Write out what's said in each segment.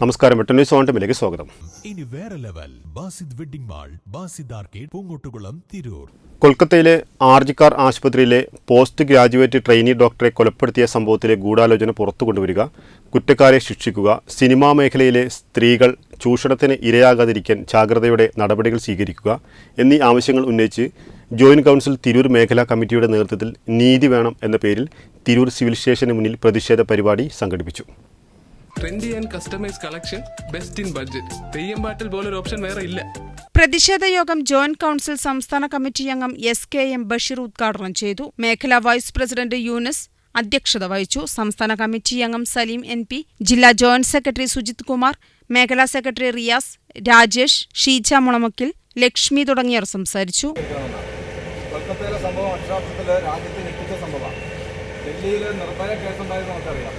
നമസ്കാരം. ന്യൂസ് സ്വാഗതം. ഇനി വേറെ level. Basid wedding mall Basid arcade Poongottukulam Tirur. കൊൽക്കത്തയിലെ ആർജിക്കാർ ആശുപത്രിയിലെ പോസ്റ്റ് ഗ്രാജുവേറ്റ് ട്രെയിനി ഡോക്ടറെ കൊലപ്പെടുത്തിയ സംഭവത്തിലെ ഗൂഢാലോചന പുറത്തു കൊണ്ടുവരിക കുറ്റക്കാരെ ശിക്ഷിക്കുക സിനിമാ മേഖലയിലെ സ്ത്രീകൾ ചൂഷണത്തിന് ഇരയാകാതിരിക്കാൻ ജാഗ്രതയുടെ നടപടികൾ സ്വീകരിക്കുക എന്നീ ആവശ്യങ്ങൾ ഉന്നയിച്ച് ജോയിന്റ് കൗൺസിൽ തിരൂർ മേഖലാ കമ്മിറ്റിയുടെ നേതൃത്വത്തിൽ നീതി വേണം എന്ന പേരിൽ തിരൂർ സിവിൽ സ്റ്റേഷന് മുന്നിൽ പ്രതിഷേധ പരിപാടി സംഘടിപ്പിച്ചു. Trendy and customise collection best in budget Theyyam പാട്ടിൽ പോലൊരു ഓപ്ഷൻ വേറെ ഇല്ല. പ്രതിഷേധ യോഗം ജോയിന്റ് കൌൺസിൽ സംസ്ഥാന കമ്മിറ്റി അംഗം എസ് കെ എം ബഷീർ ഉദ്ഘാടനം ചെയ്തു. മേഖലാ വൈസ് പ്രസിഡന്റ് യൂനസ് അധ്യക്ഷത വഹിച്ചു. സംസ്ഥാന കമ്മിറ്റി അംഗം സലീം എൻ പി ജില്ലാ ജോയിന്റ് സെക്രട്ടറി സുജിത് കുമാർ മേഖലാ സെക്രട്ടറി റിയാസ് രാജേഷ് ഷീജ മുളമുക്കിൽ ലക്ഷ്മി തുടങ്ങിയവർ സംസാരിച്ചു. കൊൽക്കത്തയിലെ സംഭവം അക്ഷരാർത്ഥത്തിൽ രാജ്യത്തെ ഞെട്ടിച്ച സംഭവമാണ്. ഡൽഹിയിൽ നിർഭയ കേസുണ്ടായത് നമുക്കറിയാം.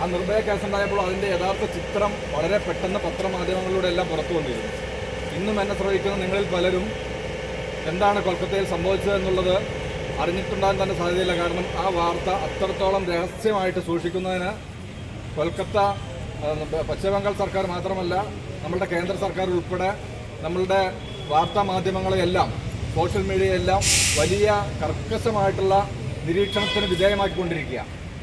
ആ നിർഭയ കേസുണ്ടായപ്പോൾ അതിന്റെ യഥാർത്ഥ ചിത്രം വളരെ പെട്ടെന്ന് പത്രമാധ്യമങ്ങളിലൂടെ എല്ലാം പുറത്തു വന്നിരുന്നു. ഇന്നും എന്നെ ശ്രമിക്കുന്ന നിങ്ങളിൽ പലരും എന്താണ് കൊൽക്കത്തയിൽ സംഭവിച്ചത് എന്നുള്ളത് അറിഞ്ഞിട്ടുണ്ടാകാൻ തന്നെ സാധ്യതയില്ല. കാരണം ആ വാർത്ത അത്രത്തോളം രഹസ്യമായിട്ട് സൂക്ഷിക്കുന്നതിന് കൊൽക്കത്ത പശ്ചിമബംഗാൾ പശ്ചിമ ബംഗാൾ സർക്കാർ മാത്രമല്ല നമ്മളുടെ കേന്ദ്ര സർക്കാർ ഉൾപ്പെടെ നമ്മളുടെ വാർത്താ മാധ്യമങ്ങളെയെല്ലാം സോഷ്യൽ മീഡിയയെല്ലാം വലിയ കർക്കശമായിട്ടുള്ള നിരീക്ഷണത്തിന് വിധേയമാക്കിക്കൊണ്ടിരിക്കുക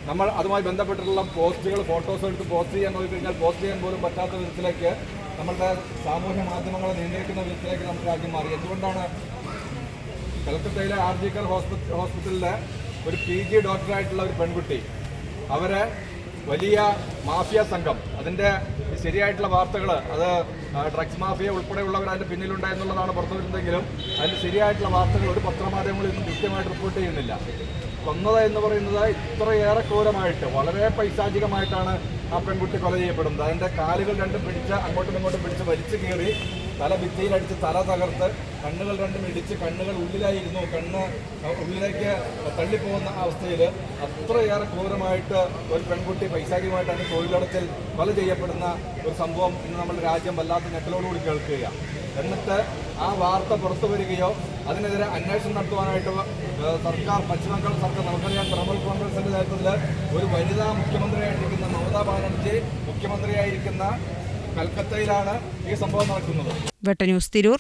നമ്മൾ അതുമായി ബന്ധപ്പെട്ടിട്ടുള്ള പോസ്റ്റുകൾ ഫോട്ടോസ് എടുത്ത് പോസ്റ്റ് ചെയ്യാൻ നോക്കിക്കഴിഞ്ഞാൽ പോസ്റ്റ് ചെയ്യാൻ പോലും പറ്റാത്ത വിധത്തിലേക്ക് നമ്മളുടെ സാമൂഹ്യ മാധ്യമങ്ങളെ നിയന്ത്രിക്കുന്ന വിധത്തിലേക്ക് നമ്മുടെ രാജ്യം മാറി. എന്തുകൊണ്ടാണ് കൽക്കത്തയിലെ ആർ ജി കർ ഹോസ്പിറ്റൽ ഹോസ്പിറ്റലിലെ ഒരു പി ജി ഡോക്ടറായിട്ടുള്ള ഒരു പെൺകുട്ടി അവരെ വലിയ മാഫിയ സംഘം അതിന്റെ ശരിയായിട്ടുള്ള വാർത്തകൾ അത് ഡ്രഗ്സ് മാഫിയ ഉൾപ്പെടെയുള്ളവർ അതിന്റെ പിന്നിലുണ്ടായെന്നുള്ളതാണ് പുറത്തു വരുന്നതെങ്കിലും അതിന്റെ ശരിയായിട്ടുള്ള വാർത്തകൾ ഒരു പത്രമാധ്യമങ്ങളിൽ നിന്നും കൃത്യമായിട്ട് റിപ്പോർട്ട് ചെയ്യുന്നില്ല. കൊന്നത് എന്ന് പറയുന്നത് ഇത്രയേറെ ക്രൂരമായിട്ട് വളരെ പൈശാചികമായിട്ടാണ് ആ പെൺകുട്ടി കൊല ചെയ്യപ്പെടുന്നത്. അതിന്റെ കാലുകൾ രണ്ടും പിടിച്ച് അങ്ങോട്ടും ഇങ്ങോട്ടും പിടിച്ച് വലിച്ചു കീറി തല ഭിത്തിയിലടിച്ച് തല തകർത്ത് കണ്ണുകൾ രണ്ടും ഇടിച്ച് കണ്ണുകൾ ഉള്ളിലായിരുന്നു. കണ്ണ് ഉള്ളിലേക്ക് തള്ളിപ്പോകുന്ന അവസ്ഥയിൽ അത്രയേറെ ക്രൂരമായിട്ട് ഒരു പെൺകുട്ടി പൈശാചികമായിട്ടാണ് തൊഴിലിടത്തിൽ കൊല ചെയ്യപ്പെടുന്ന ഒരു സംഭവം ഇന്ന് നമ്മുടെ രാജ്യം വല്ലാത്ത ഞെട്ടലോടുകൂടി കേൾക്കുകയാണ്. എന്നിട്ട് ആ വാർത്ത പുറത്തു വരികയോ അതിനെതിരെ അന്വേഷണം നടത്തുവാനായിട്ട് സർക്കാർ പശ്ചിമബംഗാൾ സർക്കാർ നമുക്കറിയാം തൃണമൂൽ കോൺഗ്രസിന്റെ നേതൃത്വത്തിൽ ഒരു വനിതാ മുഖ്യമന്ത്രിയായിരിക്കുന്ന മമതാ ബാനർജി മുഖ്യമന്ത്രിയായിരിക്കുന്ന കൽക്കത്തയിലാണ് ഈ സംഭവം നടക്കുന്നത്. വെട്ട ന്യൂസ് തിരൂർ.